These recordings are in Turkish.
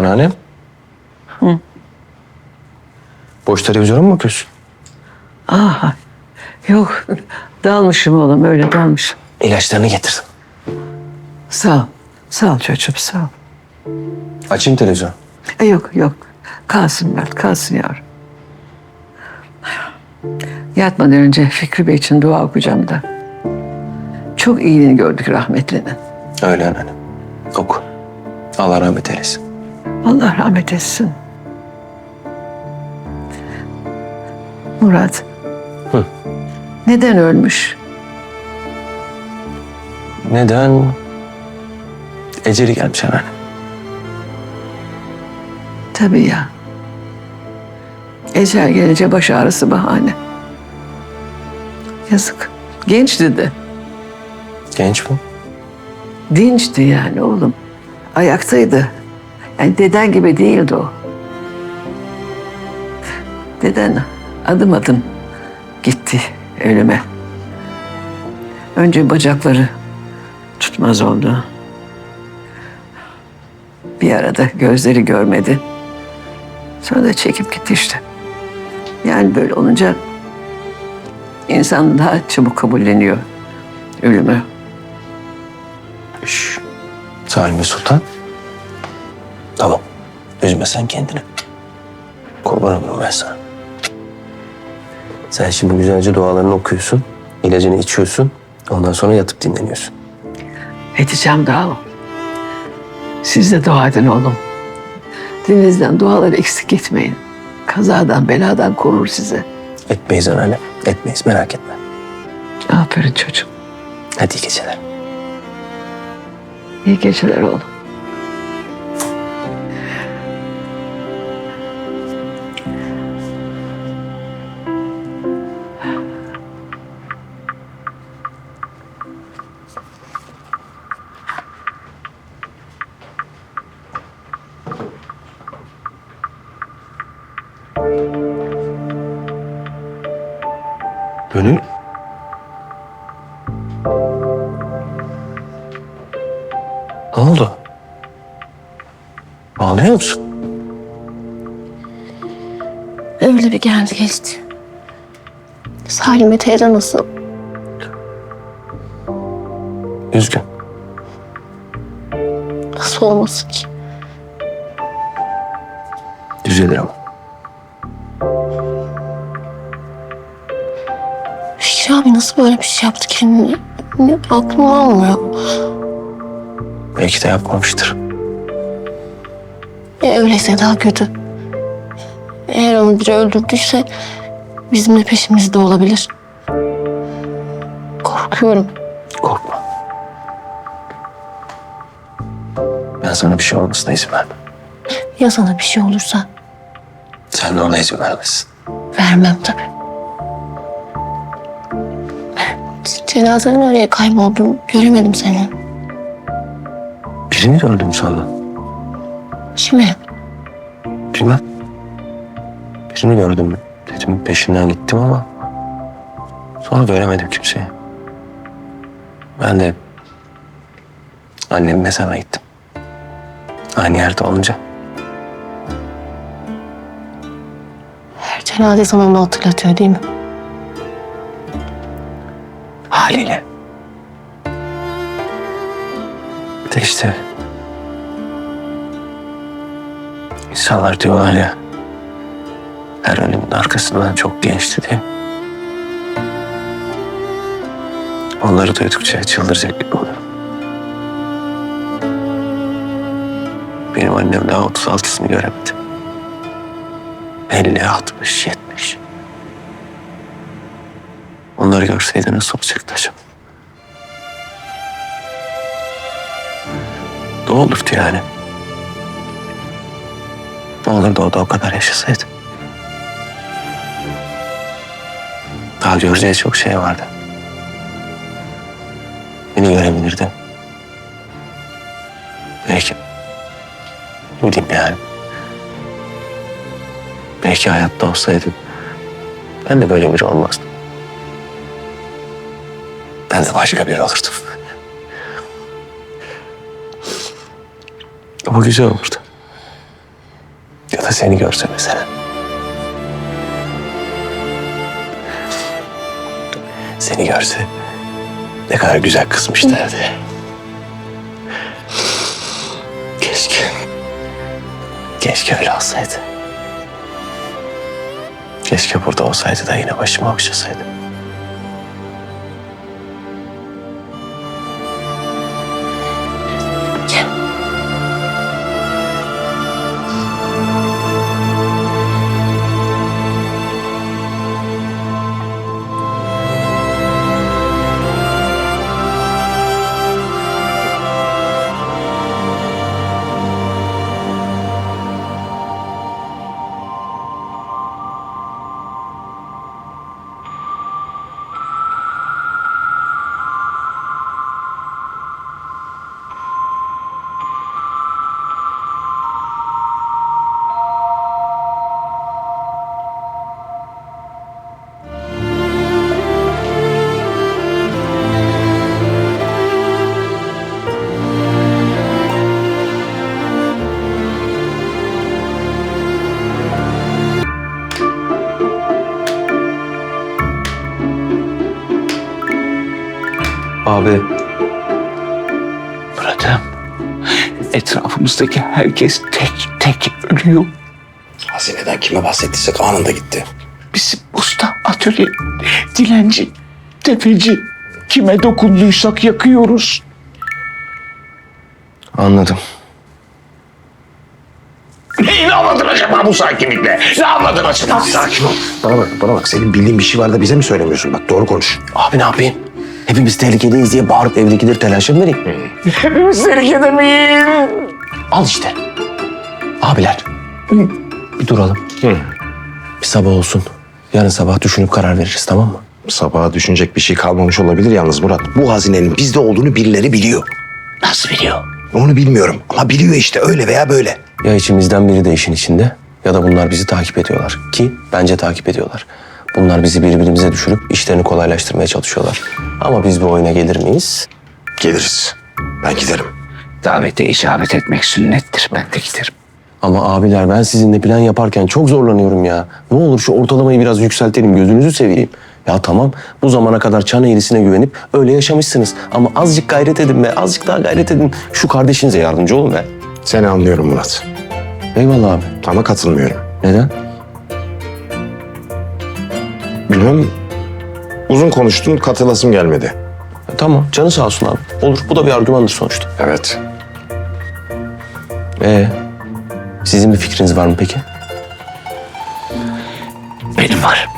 Anneannem. Hı. Boş televizyona mı bakıyorsun? Aha. Yok. Dalmışım oğlum öyle dalmışım. İlaçlarını getirdim. Sağ ol. Sağ ol çocuğum sağ ol. Açayım televizyonu. E, yok yok. Kalsın Mert kalsın yavrum. Yatmadan önce Fikri Bey için dua okuyacağım da. Çok iyiliğini gördük rahmetlinin. Öyle anneannem. Oku. Allah rahmet eylesin. Allah rahmet etsin. Murat. Hı. Neden ölmüş? Neden? Eceli gelmiş anneanne. Tabii ya. Ecel gelince baş ağrısı bahane. Yazık. Gençti de. Genç mi? Dinçti yani oğlum. Ayaktaydı. Yani deden gibi değildi o. Deden adım adım gitti ölüme. Önce bacakları tutmaz oldu. Bir arada gözleri görmedi. Sonra da çekip gitti işte. Yani böyle olunca insan daha çabuk kabulleniyor ölümü. Şş. Salime Sultan. Sen kendini. Kurban olurum ben sana. Sen şimdi güzelce dualarını okuyorsun. ilacını içiyorsun. Ondan sonra yatıp dinleniyorsun. Edeceğim daha o. Siz de dua edin oğlum. Dilinizden duaları eksik etmeyin. Kazadan beladan korur sizi. Etmeyiz anneanne. Etmeyiz merak etme. Aferin çocuğum. Hadi iyi geceler. İyi geceler oğlum. Ne oldu? Ağlıyor musun? Öyle bir geldi geçti. Salime teyze nasıl? Üzgün. Nasıl olmasın ki? Düzelir ama. Fikri abi nasıl böyle bir şey yaptı kendine? Ne, aklım almıyor. Belki de yapmamıştır. E, öyleyse daha kötü. Eğer onu biri öldürdüyse bizim de peşimizde olabilir. Korkuyorum. Korkma. Ben sana bir şey olmasına izin vermem. Ya sana bir şey olursa Sen de ona izin vermezsin. vermem tabii. Cenazenin oraya kayboldum. Göremedim seni. Birini de öldüm sandın. Kimi? Bilmem. Birini gördüm. Dedim peşinden gittim ama sonra göremedim kimseyi. Ben de annemin mezarına gittim. Aynı yerde olunca. Her cenaze onu hatırlatıyor değil mi? Haliyle. De işte insanlar diyorlar ya her ölümün arkasından çok gençti diye. Onları duydukça çıldıracak gibi oluyorum. Benim annem daha 36'sını göremedi. 50, 60, 70. Onları görseydi nasıl olacaktı acaba? Ne olurdu yani? Ne olurdu o da o kadar yaşasaydı? Daha göreceği çok şey vardı. Beni görebilirdi. Belki... Ne diyeyim yani? Belki hayatta olsaydım ben de böyle biri olmazdım. Ben de başka biri olurdum. Ama güzel olurdu. Da seni görse mesela. Seni görse ne kadar güzel kızmış derdi. Keşke. Keşke öyle olsaydı. Keşke burada olsaydı da yine başıma okşasaydı. Etrafımızdaki herkes tek tek ölüyor. Hazineden kime bahsettiysek anında gitti. Bizim usta, atölye, dilenci, tefeci. Kime dokunduysak yakıyoruz. Anladım. Ne anladın acaba bu sakinlikle? Ne anladın acaba? Sakin ol. Bana bak, bana bak. Senin bildiğin bir şey var da bize mi söylemiyorsun? Bak doğru konuş. Abi ne yapayım? Hepimiz tehlikedeyiz diye bağırıp evdekileri telaşa mı vereyim? Hepimiz tehlikede miyiz? Al işte. Abiler. Bir duralım. Bir sabah olsun. Yarın sabah düşünüp karar veririz tamam mı? Sabaha düşünecek bir şey kalmamış olabilir yalnız Murat. Bu hazinenin bizde olduğunu birileri biliyor. Nasıl biliyor? Onu bilmiyorum ama biliyor işte öyle veya böyle. Ya içimizden biri de işin içinde ya da bunlar bizi takip ediyorlar. Ki bence takip ediyorlar. Bunlar bizi birbirimize düşürüp işlerini kolaylaştırmaya çalışıyorlar. Ama biz bu oyuna gelir miyiz? Geliriz. Ben giderim. Davete icabet etmek sünnettir. Ben de giderim. Ama abiler ben sizinle plan yaparken çok zorlanıyorum ya. Ne olur şu ortalamayı biraz yükseltelim gözünüzü seveyim. Ya tamam bu zamana kadar çan eğrisine güvenip öyle yaşamışsınız. Ama azıcık gayret edin be azıcık daha gayret edin. Şu kardeşinize yardımcı olun be. Seni anlıyorum Murat. Eyvallah abi. Ama katılmıyorum. Neden? Bilmem uzun konuştun katılasım gelmedi. Tamam canı sağ olsun abi. Olur bu da bir argümandır sonuçta. Evet. Ee, sizin bir fikriniz var mı peki? Benim var.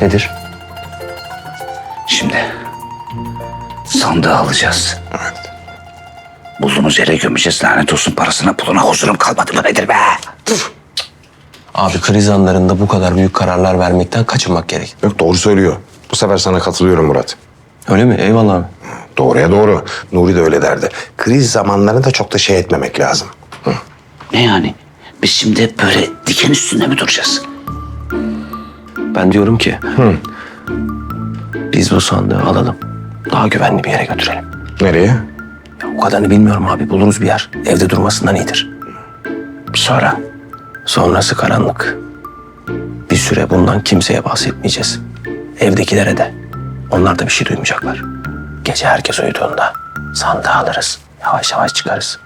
Nedir? Şimdi sandığı alacağız. Evet. Bulduğumuz yere gömeceğiz lanet olsun parasına puluna huzurum kalmadı mı nedir be? Abi kriz anlarında bu kadar büyük kararlar vermekten kaçınmak gerek. Yok doğru söylüyor. Bu sefer sana katılıyorum Murat. Öyle mi? Eyvallah abi. Doğruya doğru. Nuri de öyle derdi. Kriz zamanlarında da çok da şey etmemek lazım. Hı. Ne yani? Biz şimdi hep böyle diken üstünde mi duracağız? Ben diyorum ki... Biz bu sandığı alalım. Daha güvenli bir yere götürelim. Nereye? Ya o kadarını bilmiyorum abi. Buluruz bir yer. Evde durmasından iyidir. Sonra? Sonrası karanlık. Bir süre bundan kimseye bahsetmeyeceğiz. Evdekilere de. Onlar da bir şey duymayacaklar. Gece herkes uyuduğunda sandığı alırız. Yavaş yavaş çıkarız.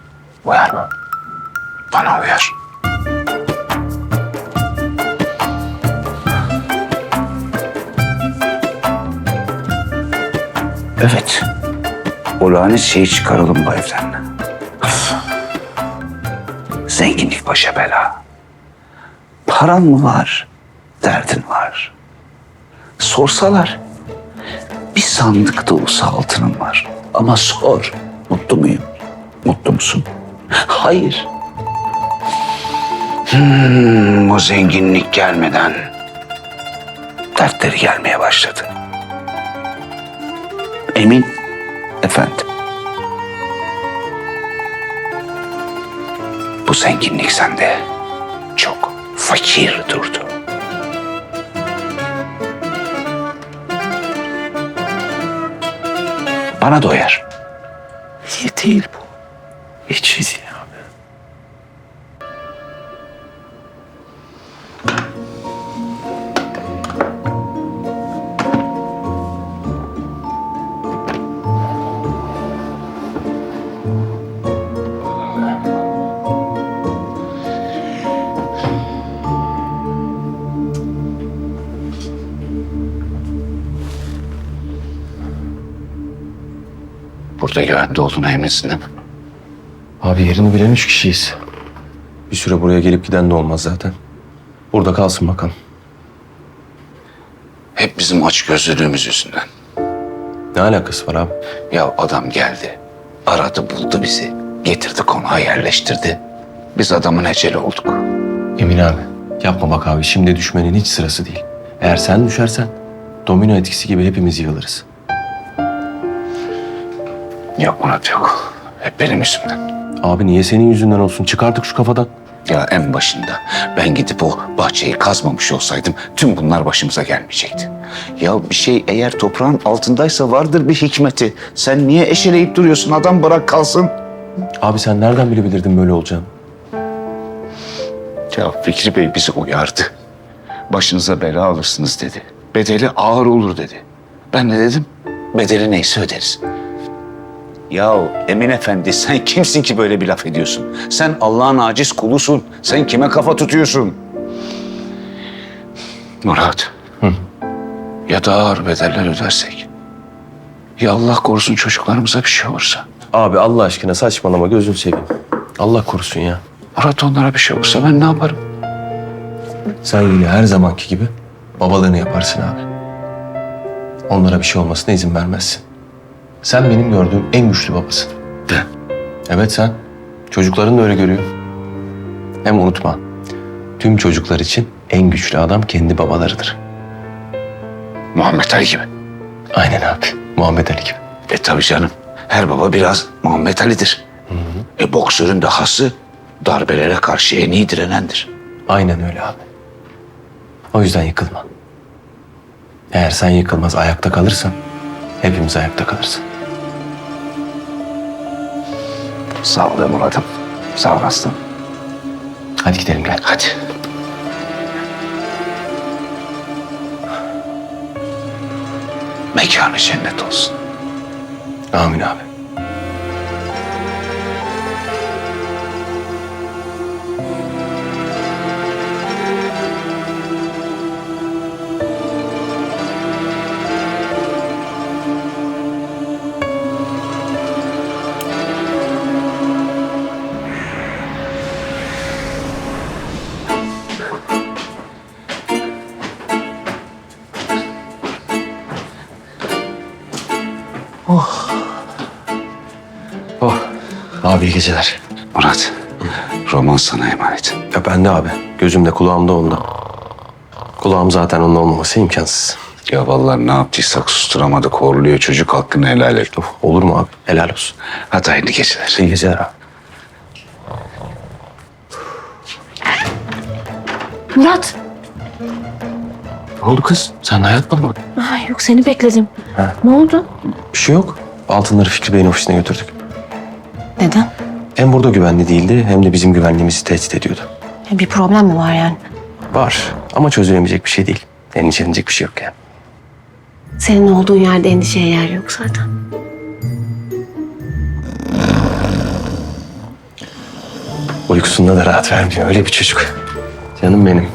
Uyar mı? Bana uyar. Evet. O lanet şeyi çıkaralım bu evden. Zenginlik başa bela. Paran mı var? Derdin var. Sorsalar bir sandık dolusu altının var. Ama sor. Mutlu muyum? Mutlu musun? Hayır. Hmm, o zenginlik gelmeden dertleri gelmeye başladı. Emin efendim. Bu zenginlik sende çok fakir durdu. Bana doyar. İyi değil bu. Burada güvende olduğuna eminsin değil mi? Abi yerini bilen üç kişiyiz. Bir süre buraya gelip giden de olmaz zaten. Burada kalsın bakalım. Hep bizim aç gözlülüğümüz yüzünden. Ne alakası var abi? Ya adam geldi. Aradı buldu bizi. Getirdi konağa yerleştirdi. Biz adamın eceli olduk. Emin abi. Yapma bak abi. Şimdi düşmenin hiç sırası değil. Eğer sen düşersen domino etkisi gibi hepimiz yığılırız. Yok Murat yok. Hep benim yüzümden. Abi niye senin yüzünden olsun? Çık artık şu kafadan. Ya en başında ben gidip o bahçeyi kazmamış olsaydım tüm bunlar başımıza gelmeyecekti. Ya bir şey eğer toprağın altındaysa vardır bir hikmeti. Sen niye eşeleyip duruyorsun? Adam bırak kalsın. Abi sen nereden bilebilirdin böyle olacağını? Ya Fikri Bey bizi uyardı. Başınıza bela alırsınız dedi. Bedeli ağır olur dedi. Ben ne dedim? Bedeli neyse öderiz. Ya Emin Efendi sen kimsin ki böyle bir laf ediyorsun? Sen Allah'ın aciz kulusun. Sen kime kafa tutuyorsun? Murat. Ya da ağır bedeller ödersek? Ya Allah korusun çocuklarımıza bir şey olursa? Abi Allah aşkına saçmalama gözünü seveyim. Allah korusun ya. Murat onlara bir şey olursa ben ne yaparım? Sen yine her zamanki gibi babalığını yaparsın abi. Onlara bir şey olmasına izin vermezsin. Sen benim gördüğüm en güçlü babasın. De. Evet sen. Çocukların da öyle görüyor. Hem unutma. Tüm çocuklar için en güçlü adam kendi babalarıdır. Muhammed Ali gibi. Aynen abi. Muhammed Ali gibi. E tabii canım. Her baba biraz Muhammed Ali'dir. E boksörün dahası darbelere karşı en iyi direnendir. Aynen öyle abi. O yüzden yıkılma. Eğer sen yıkılmaz ayakta kalırsan hepimiz ayakta kalırız. Sağ ol be Murat'ım. Sağ ol aslanım. Hadi gidelim gel. Hadi. Mekanı cennet olsun. Amin abi. Abi iyi geceler. Murat, roman sana emanet. Ya ben de abi. Gözümde kulağımda onda. Kulağım zaten onun olmaması imkansız. Ya vallahi ne yaptıysak susturamadık. Horluyor çocuk hakkını helal et. Of, olur mu abi? Helal olsun. Hadi hayırlı geceler. İyi geceler abi. Murat. Ne oldu kız? Sen hayatta mı? Ay yok seni bekledim. Ne oldu? Bir şey yok. Altınları Fikri Bey'in ofisine götürdük. Neden? Hem burada güvenli değildi hem de bizim güvenliğimizi tehdit ediyordu. Bir problem mi var yani? Var ama çözülemeyecek bir şey değil. Endişelenecek bir şey yok yani. Senin olduğun yerde endişeye yer yok zaten. Uykusunda da rahat vermiyor. Öyle bir çocuk. Canım benim.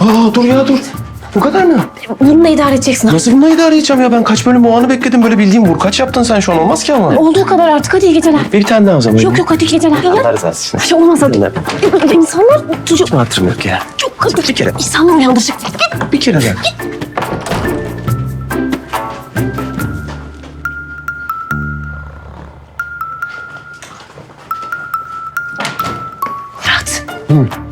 Aa dur ya dur. Bu kadar mı? Bunu da idare edeceksin. Nasıl bununla idare edeceğim ya? Ben kaç bölüm bu anı bekledim. Böyle bildiğim vur. Kaç yaptın sen şu an? Olmaz ki ama. Olduğu kadar artık hadi geceler. Bir tane daha o zaman. Yok yok hadi rızası için. Bir şey olmaz hadi. İnsanlar çocuk hatırım yok ya? çok hadi. Bir kere. İnsanlar uyandıracak. Bir kere daha. Murat. Sana daha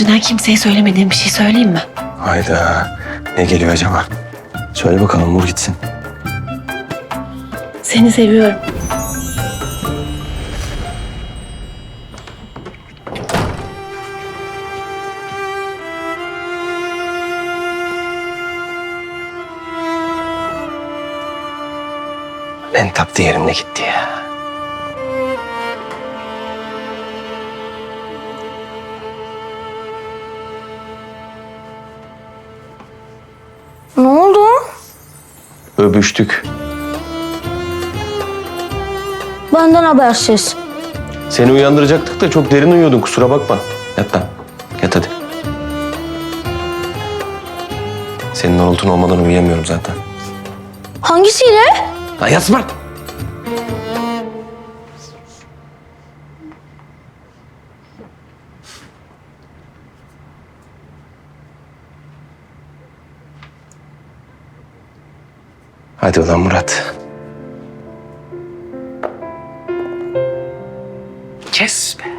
önceden kimseye söylemediğim bir şey söyleyeyim mi? Hayda. Ne geliyor acaba? Söyle bakalım vur gitsin. Seni seviyorum. En taptı yerimde gitti ya. Görüştük. Benden habersiz. Seni uyandıracaktık da çok derin uyuyordun kusura bakma. Yat lan. Yat hadi. Senin horultun olmadan uyuyamıyorum zaten. Hangisiyle? Lan yat. Hadi ulan Murat. Kes be.